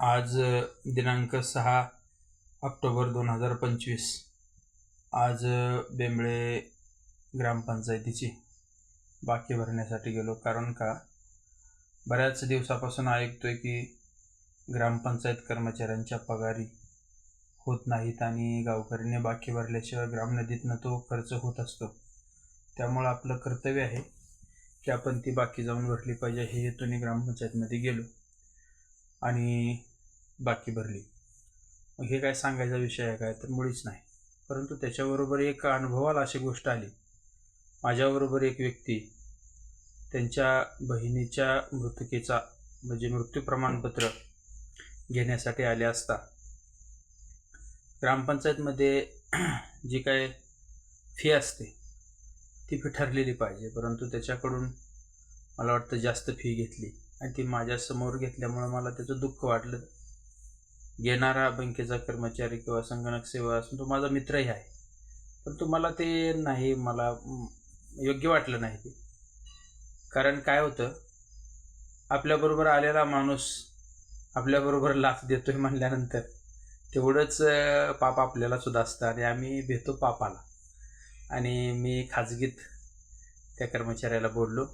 आज दिनांक सहा ऑक्टोबर दोन हजार पंचवीस. आज बेंबळे ग्रामपंचायतीची बाकी भरण्यासाठी गेलो. कारण का? बऱ्याच दिवसापासून ऐकतो आहे की ग्रामपंचायत कर्मचाऱ्यांच्या पगारी होत नाहीत आणि गावकऱ्यांनी बाकी भरल्याशिवाय ग्रामनदीतनं तो खर्च होत असतो. त्यामुळं आपलं कर्तव्य आहे की आपण ती बाकी जाऊन भरली पाहिजे. हे हेतूने ग्रामपंचायतमध्ये गेलो. आणि बाकी भरली. मग हे काय सांगायचा विषय आहे काय? तर मुळीच नाही. परंतु त्याच्याबरोबर एक अनुभवाला अशी गोष्ट आली. माझ्याबरोबर एक व्यक्ती त्यांच्या बहिणीच्या मृतकेचा म्हणजे मृत्यू प्रमाणपत्र घेण्यासाठी आले असता ग्रामपंचायतमध्ये जी काय फी असते ती फी ठरलेली पाहिजे. परंतु त्याच्याकडून मला वाटतं जास्त फी घेतली. आणि ती माझ्यासमोर घेतल्यामुळं मला त्याचं दुःख वाटलं. घेणारा बँकेचा कर्मचारी किंवा संगणक सेवा असून तो माझा मित्रही आहे. परंतु मला ते नाही मला योग्य वाटलं नाही ते. कारण काय होतं आपल्याबरोबर आलेला माणूस आपल्याबरोबर लाच देतोय म्हणल्यानंतर तेवढंच पाप आपल्याला सुद्धा असतं आणि आम्ही भेटतो पापाला. आणि मी खाजगीत त्या कर्मचाऱ्याला बोललो.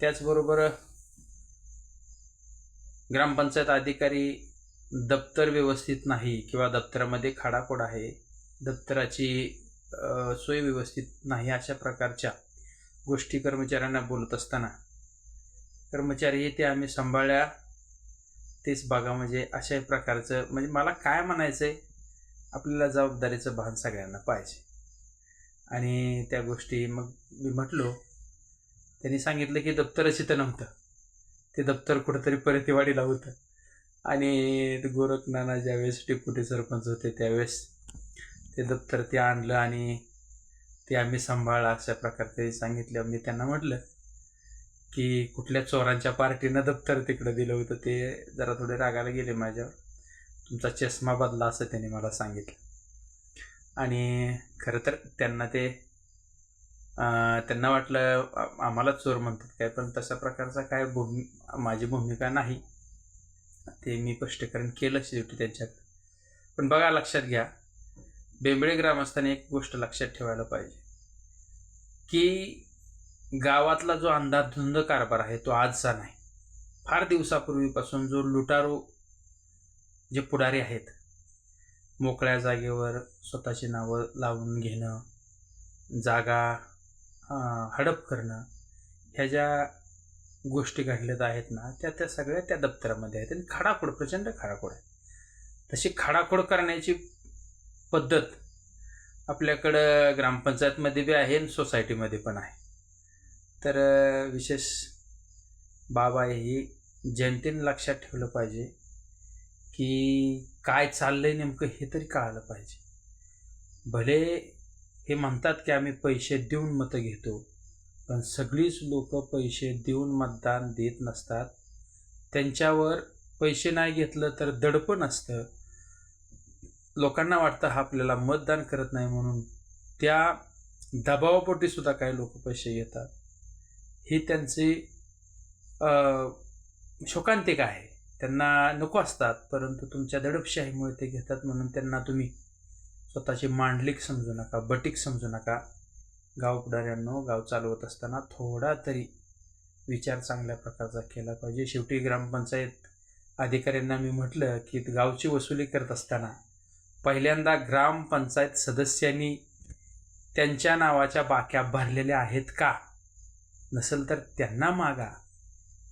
त्याचबरोबर ग्रामपंचायत अधिकारी दप्तर व्यवस्थित नाही किंवा दप्तरामध्ये खाडाखोड आहे दप्तराची सोय व्यवस्थित नाही अशा प्रकारच्या गोष्टी कर्मचाऱ्यांना बोलत असताना. कर्मचारी ते आम्ही सांभाळल्या तेच बघा म्हणजे अशा प्रकारचं म्हणजे मला काय म्हणायचं आहे आपल्याला जबाबदारीचं भान सगळ्यांना पाहिजे. आणि त्या गोष्टी मग मी म्हटलो त्यांनी सांगितलं की दप्तरच इथं नव्हतं. ते दप्तर कुठंतरी परतीवाडीला होतं. आणि गोरखनाना गोरख नाना ज्यावेळेस डेप्युटी सरपंच होते त्यावेळेस ते दप्तर ते आणलं आणि ते आम्ही सांभाळलं अशा प्रकारे सांगितलं. मी त्यांना म्हटलं की कुठल्या चोरांच्या पार्टीनं दप्तर तिकडं दिलं होतं ते जरा थोडे रागाला गेले माझ्यावर. तुमचा चष्मा बदला असं त्यांनी मला सांगितलं. आणि खरं तर त्यांना ते त्यांना वाटलं आम्हाला चोर म्हणतात काय पण तशा प्रकारचा काय भूमी माझी भूमिका नाही. ते मी स्पष्टीकरण केलं शेवटी त्यांच्यात. पण बघा लक्षात घ्या बेंबळे ग्रामस्थांनी एक गोष्ट लक्षात ठेवायला पाहिजे की गावातला जो अंधाधुंद कारभार आहे तो आजचा नाही. फार दिवसापूर्वीपासून जो लुटारू जे पुढारी आहेत मोकळ्या जागेवर स्वतःची नावं लावून घेणं जागा हडप करणं ह्या ज्या गोष्टी घडल्यात आहेत ना त्या त्या सगळ्या त्या दप्तरामध्ये आहेत. आणि खाडाखोड प्रचंड खाडाखोड आहे तशी खाडाखोड करण्याची पद्धत आपल्याकडं ग्रामपंचायतमध्ये बी आहे आणि सोसायटीमध्ये पण आहे. तर विशेष बाब आहे ही जनतेने लक्षात ठेवलं पाहिजे की काय चाललं आहे नेमकं हे तरी कळालं पाहिजे. भले हे म्हणतात की आम्ही पैसे देऊन मतं घेतो. पण सगळीच लोक पैसे देऊन मतदान देत नसतात. त्यांच्यावर पैसे नाही घेतलं तर दडपण असतं लोकांना वाटतं हा आपल्याला मतदान करत नाही म्हणून त्या दबावापोटी सुद्धा काही लोक पैसे घेतात. ही त्यांची शोकांतिक आहे. त्यांना नको असतात परंतु तुमच्या दडपशाहीमुळे ते घेतात म्हणून त्यांना तुम्ही स्वतःची मांडलिक समजू नका बटीक समजू नका. गाव पुढाऱ्यांनो गाव चालवत असताना थोडा तरी विचार चांगल्या प्रकारचा केला पाहिजे. शेवटी ग्रामपंचायत अधिकाऱ्यांना मी म्हटलं की गावची वसुली करत असताना पहिल्यांदा ग्रामपंचायत सदस्यांनी त्यांच्या नावाच्या बाक्या भरलेल्या आहेत का? नसेल तर त्यांना मागा.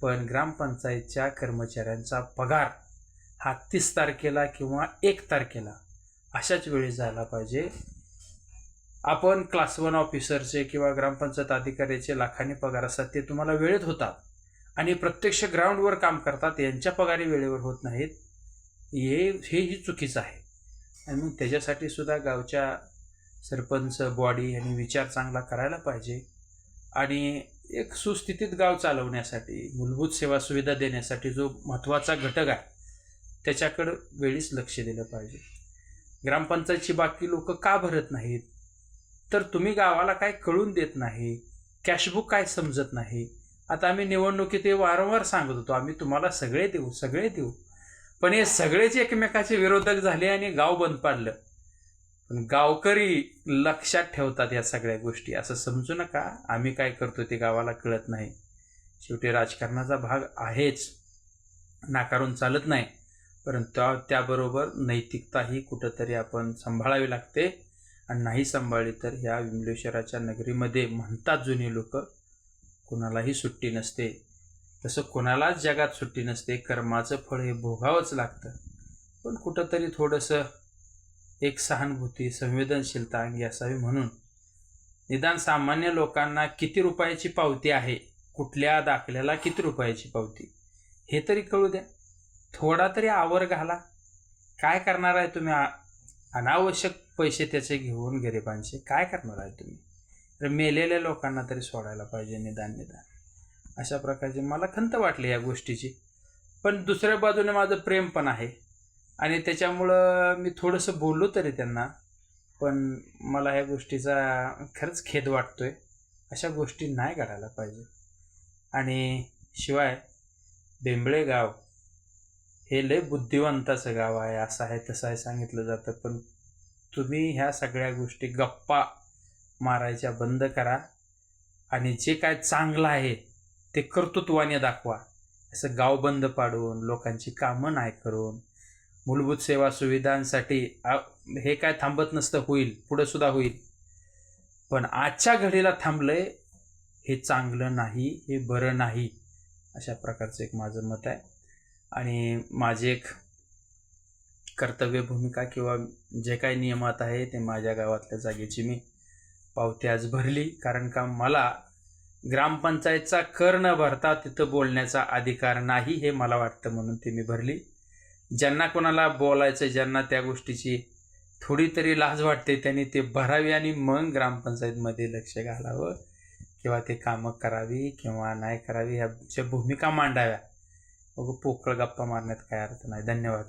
पण ग्रामपंचायतच्या कर्मचाऱ्यांचा पगार हा तीस तारखेला किंवा एक तारखेला अशाच वेळी झाला पाहिजे. आपण क्लास वन ऑफिसरचे किंवा ग्रामपंचायत अधिकाऱ्याचे लाखांनी पगार असतात ते तुम्हाला वेळेत होतात. आणि प्रत्यक्ष ग्राउंडवर काम करतात यांच्या पगारी वेळेवर होत नाहीत. हे हेही चुकीचं आहे. आणि मग त्याच्यासाठी सुद्धा गावच्या सरपंच बॉडी आणि विचार चांगला करायला पाहिजे. आणि एक सुस्थितीत गाव चालवण्यासाठी मूलभूत सेवा सुविधा देण्यासाठी जो महत्त्वाचा घटक आहे त्याच्याकडं वेळीच लक्ष दिलं पाहिजे. ग्रामपंचायतची बाकी लोक का भरत नाहीत? तर तुम्ही गावाला काय कळून देत नाही? कॅशबुक काय समजत नाही? आता आम्ही निवडणुकीत हे वारंवार सांगत होतो आम्ही तुम्हाला सगळे देऊ सगळे देऊ. पण हे सगळेच एकमेकाचे विरोधक झाले आणि गाव बंद पाडलं. पण गावकरी लक्षात ठेवतात या सगळ्या गोष्टी. असं समजू नका आम्ही काय करतो ते गावाला कळत नाही. शेवटी राजकारणाचा भाग आहेच. नाकारून चालत नाही. परंतु त्याबरोबर नैतिकताही कुठंतरी आपण सांभाळावी लागते. आणि नाही सांभाळली तर ह्या विमलेश्वराच्या नगरीमध्ये म्हणतात जुने लोक कुणालाही सुट्टी नसते. तसं कोणालाच जगात सुट्टी नसते. कर्माचं फळ हे भोगावंच लागतं. पण कुठंतरी थोडंसं एक सहानुभूती संवेदनशीलता अंगी असावी म्हणून निदान सामान्य लोकांना किती रुपयाची पावती आहे? कुठल्या दाखल्याला किती रुपयाची पावती? हे तरी कळू द्या. थोडा तरी आवर घाला. काय करणार आहे तुम्ही? आ- अनावश्यक पैसे त्याचे घेऊन गरिबांचे काय करणार आहे तुम्ही? तर मेलेल्या लोकांना तरी सोडायला पाहिजे निदान निदान. अशा प्रकारची मला खंत वाटली या गोष्टीची. पण दुसऱ्या बाजूने माझं प्रेम पण आहे. आणि त्याच्यामुळं मी थोडंसं बोललो तरी त्यांना. पण मला ह्या गोष्टीचा खरंच खेद वाटतो आहे अशा गोष्टी नाही घडायला पाहिजे. आणि शिवाय बेंबळे गाव हे लय बुद्धिवंताचं गाव आहे असं आहे तसं आहे सांगितलं जातं. पण तुम्ही ह्या सगळ्या गोष्टी गप्पा मारायच्या बंद करा आणि जे काय चांगलं आहे ते कर्तृत्वाने दाखवा. असं गाव बंद पाडून लोकांची कामं नाही करून मूलभूत सेवा सुविधांसाठी आ- हे काय थांबत नसतं होईल पुढं सुद्धा होईल. पण आजच्या घडीला थांबलंय हे चांगलं नाही हे बरं नाही अशा प्रकारचं एक माझं मत आहे. आणि माझे एक कर्तव्य भूमिका किंवा जे काही नियमात आहे ते माझ्या गावातल्या जागेची मी पावती आज भरली. कारण का मला ग्रामपंचायतचा कर न भरता तिथं बोलण्याचा अधिकार नाही हे मला वाटतं म्हणून ती मी भरली. ज्यांना कोणाला बोलायचं ज्यांना त्या गोष्टीची थोडी तरी लाज वाटते त्यांनी ते भरावी आणि मग ग्रामपंचायतमध्ये लक्ष घालावं किंवा ते कामं करावी किंवा नाही करावी ह्या भूमिका मांडाव्या पोकळ गप्पा मारण्यात काय अर्थ नाही. धन्यवाद.